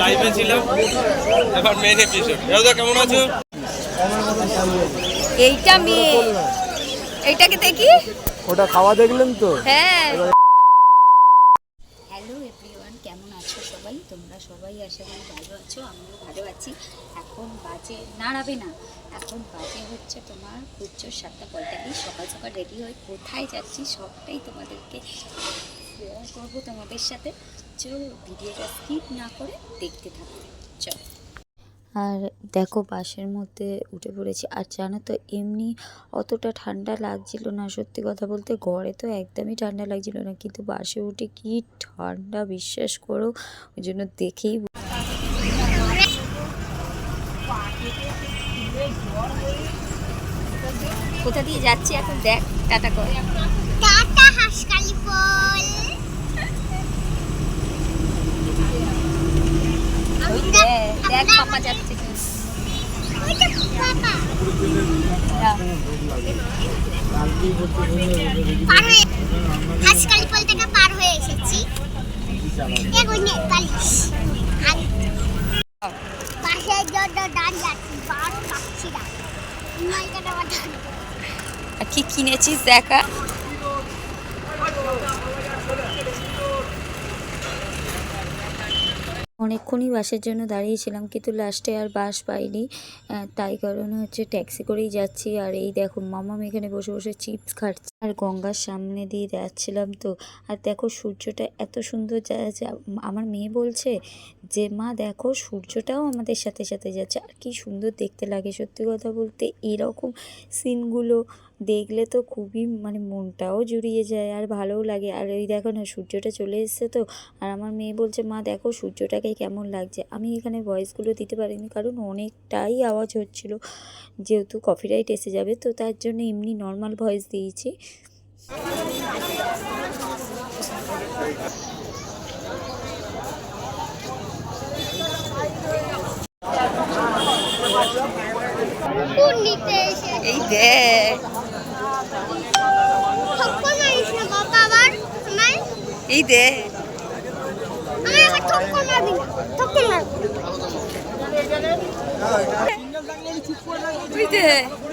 লাইভে ছিলাম। এবার মেন এপিসোড রাজা কেমন আছো? এইটা মেয়ে। এইটাকে দেখি? ওটা খাওয়া দেখলেন তো? হ্যাঁ। এভরিওয়ান, কেমন আছো সবাই? তোমরা সবাই আশা করি ভালো আছো, আমিও ভালো আছি। এখন বাজে নাড়াবে না, এখন বাজে হচ্ছে তোমার খুঁজছো সাতটা পঁয়তাল্লিশ। সকাল সকাল রেডি হয়ে কোথায় যাচ্ছি সবটাই তোমাদেরকে শেয়ার করব তোমাদের সাথে। চলো ভিডিওটা স্কিপ না করে দেখতে থাকবে চলো। আর দেখো বাসের মধ্যে উঠে পড়েছি। আর জানো তো, এমনি অতটা ঠান্ডা লাগছিল না সত্যি কথা বলতে। ঘরে তো একদমই ঠান্ডা লাগছিল না, কিন্তু বাসে উঠে কি ঠান্ডা বিশ্বাস করো, ওই জন্য দেখেই কোথা দিয়ে যাচ্ছি এখন দেখ, টাটা কর। টাটা হাসকালি বল। দেখ, পাপা যাচ্ছে হয়ে হাসকালি বল থেকে পার হয়ে এসেছি জন্য ডান যাচ্ছি বারো পাচ্ছি না কি কিনেছিস দেখা অনেকক্ষণই বাসের জন্য দাঁড়িয়েছিলাম কিন্তু লাস্টে আর বাস পাইনি। তাই কারণে হচ্ছে ট্যাক্সি করেই যাচ্ছি। আর এই দেখো, মামাম এখানে বসে বসে চিপস খাচ্ছে। আর গঙ্গার সামনে দিয়ে যাচ্ছিলাম তো। আর দেখো সূর্যটা এত সুন্দর যা- যা- আমার মেয়ে বলছে যে, মা, দেখো সূর্যটাও আমাদের সাথে সাথে যাচ্ছে। আর কি সুন্দর দেখতে লাগে সত্যি কথা বলতে। এরকম সিনগুলো দেখলে তো খুবই মানে মনটাও জুড়িয়ে যায় আর ভালোও লাগে। আর ওই দেখো না, সূর্যটা চলে এসছে তো। আর আমার মেয়ে বলছে, মা, দেখো সূর্যটাকে কেমন লাগছে? আমি এখানে ভয়েসগুলো দিতে পারিনি কারণ অনেকটাই আওয়াজ হচ্ছিল। যেহেতু কপিরাইট এসে যাবে তো তার জন্য এমনি নর্মাল ভয়েস দিয়েছি। এই আমার এই মারবি ওই দেখ।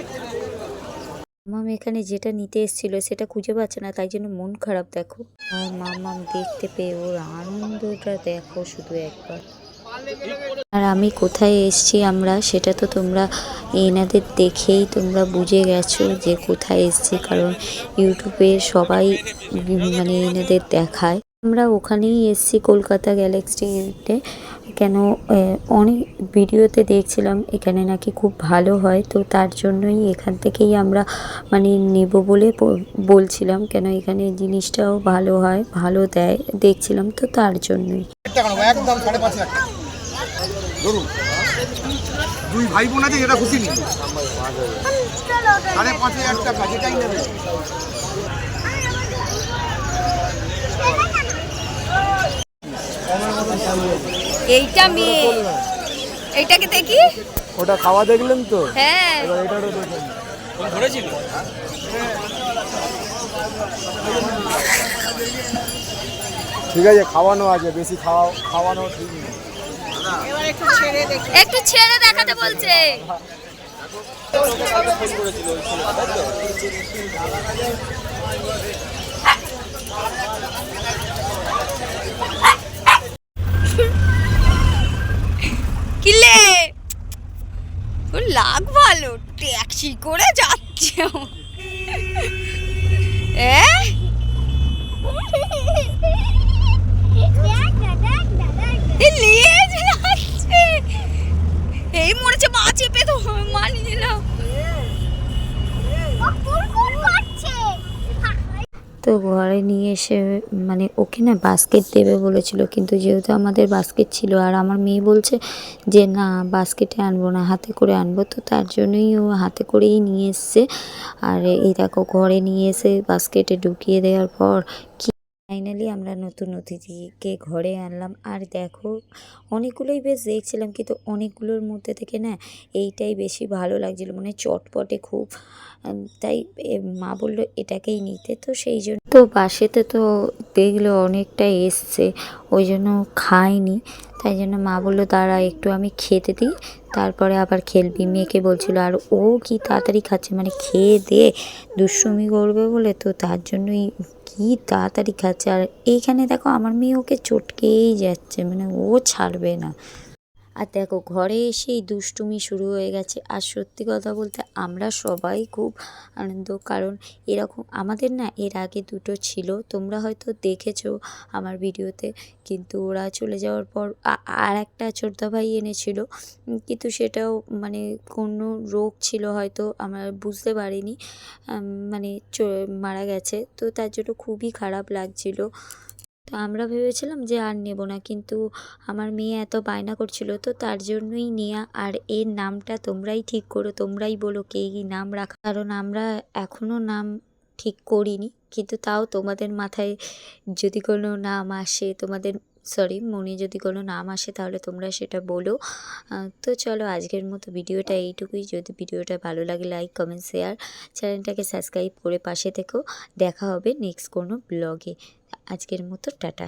মামাম এখানে যেটা নিতে এসেছিল সেটা খুঁজে পাচ্ছে না, তাই জন্য মন খারাপ, দেখো। আর মামাম দেখতে পেয়ে ওর আনন্দটা, দেখো শুধু একবার। আর আমি কোথায় এসছি আমরা, সেটা তো তোমরা এনাদের দেখেই তোমরা বুঝে গেছো যে কোথায় এসছি, কারণ ইউটিউবে সবাই মানে এনাদের দেখায়। আমরা ওখানেই এসছি, কলকাতা গ্যালাক্সিতে কেন অনেক ভিডিওতে দেখছিলাম, এখানে নাকি খুব ভালো হয়, তো তার জন্যই এখান থেকেই আমরা মানে নেব বলে বলছিলাম, কেন এখানে জিনিসটাও ভালো হয়, ভালো দেয়, দেখছিলাম, তো তার জন্যই। দুই ভাই বোন আছে যেটা খুশি এইটা মেয়ে। এইটাকে দেখি। ওটা খাওয়া দেখলেন তো? হ্যাঁ। এবার এটারও ধরেছিল? ঠিক আছে খাওয়ানো আছে বেশি খাওয়া খাওয়ানো ঠিক নেই। একটু ছেড়ে দেখাতে বলছে। কিলে? তোর লাগ ভালো, ট্যাক্সি করে যাচ্ছে এ? এই মরেছে, মা চেপে তো মা নাও। তো ঘরে নিয়ে এসে মানে ওকে না বাস্কেট দেবে বলেছিল, কিন্তু যেহেতু আমাদের বাস্কেট ছিল, আর আমার মেয়ে বলছে যে না বাস্কেটে আনব না, হাতে করে আনব, তো তার জন্যই ও হাতে করেই নিয়ে এসছে। আর এই দেখো, ঘরে নিয়ে এসে বাস্কেটে ঢুকিয়ে দেওয়ার পর ফাইনালি আমরা নতুন অতিথিকে ঘরে আনলাম। আর দেখো, অনেকগুলোই বেশ দেখছিলাম, কিন্তু অনেকগুলোর মধ্যে থেকে না এইটাই বেশি ভালো লাগছিল। মানে চটপটে খুব তাই মা বলল, এটাকেই নিতে। তো সেই জন্য তো বাসেতে তো দেখল অনেকটা এসছে, ওই জন্য খাইনি। তাই জন্য মা বলল, দাঁড়া, একটু আমি খেতে দিই। তারপরে আবার খেলবি। মেয়েকে বলছিল, আর ও কি তাড়াতাড়ি খাচ্ছে? মানে খেয়ে দিয়ে দুষ্টুমি করবে বলে তো, তার জন্যই কি তাড়াতাড়ি খাচ্ছে? আর এইখানে দেখো, আমার মেয়ে ওকে চটকেই যাচ্ছে মানে ও ছাড়বে না। আর দেখো ঘরে এসেই দুষ্টুমি শুরু হয়ে গেছে। আর সত্যি কথা বলতে আমরা সবাই খুব আনন্দ, কারণ এরকম আমাদের না এর আগে দুটো ছিল, তোমরা হয়তো দেখেছ আমার ভিডিওতে, কিন্তু ওরা চলে যাওয়ার পর আর একটা ছোটদা ভাই এনেছিল, কিন্তু সেটাও মানে কোনো রোগ ছিল হয়তো, আমরা বুঝতে পারিনি মানে মারা গেছে, তো তার জন্য খুবই খারাপ লাগছিল। তো আমরা ভেবেছিলাম যে আর নেব না, কিন্তু আমার মেয়ে এত বায়না করছিল, তো তার জন্যই নেওয়া আর এর নামটা তোমরাই ঠিক করো, তোমরাই বলো কে কী নাম রাখা। কারণ আমরা এখনও নাম ঠিক করিনি, কিন্তু তাও তোমাদের মাথায় যদি কোনো নাম আসে, তোমাদের, সরি, মনে যদি কোনো নাম আসে, তাহলে তোমরা সেটা বলো। তো চলো আজকের মতো ভিডিওটা এইটুকুই। যদি ভিডিওটা ভালো লাগে, লাইক, কমেন্ট, শেয়ার, চ্যানেলটাকে সাবস্ক্রাইব করে পাশে থেকেও দেখা হবে নেক্সট কোনো ব্লগে। আজকের মতো টাটা।